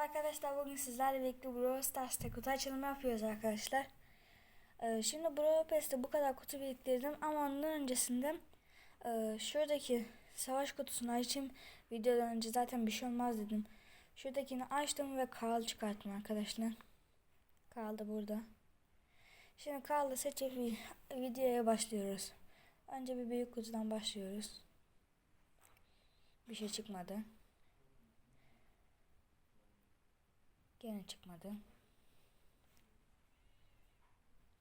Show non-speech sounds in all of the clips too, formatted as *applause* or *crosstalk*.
arkadaşlar bugün sizlerle birlikte Brawl Stars'ta kutu açılımı yapıyoruz arkadaşlar. Ee, şimdi Brawl Pass'te bu kadar kutu biriktirdim ama ondan öncesinde e, şuradaki savaş kutusunu açayım. Videodan önce zaten bir şey olmaz dedim. Şuradakini açtım ve Karl çıkarttım arkadaşlar. Karl da burada. Şimdi Karl'ı seçip vi- videoya başlıyoruz. Önce bir büyük kutudan başlıyoruz. Bir şey çıkmadı. Gene çıkmadı.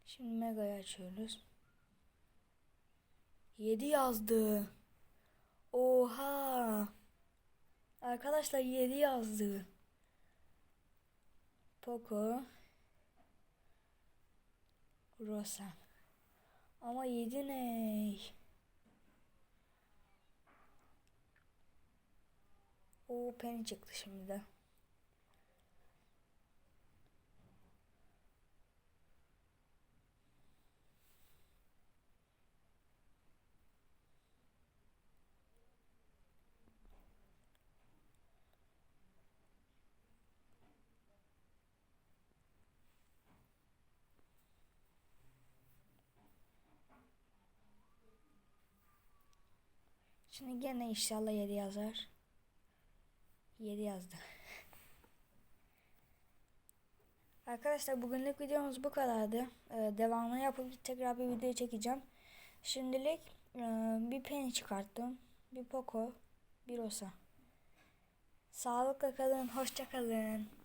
Şimdi Mega'yı açıyoruz. 7 yazdı. Oha. Arkadaşlar 7 yazdı. Poco. Rosa. Ama 7 ne? O Penny çıktı şimdi de. Şimdi gene inşallah 7 yazar. 7 yazdı. *laughs* Arkadaşlar bugünlük videomuz bu kadardı. Ee, devamını yapıp tekrar bir video çekeceğim. Şimdilik e, bir Penny çıkarttım. Bir Poco. Bir Rosa. Sağlıkla kalın. Hoşça kalın.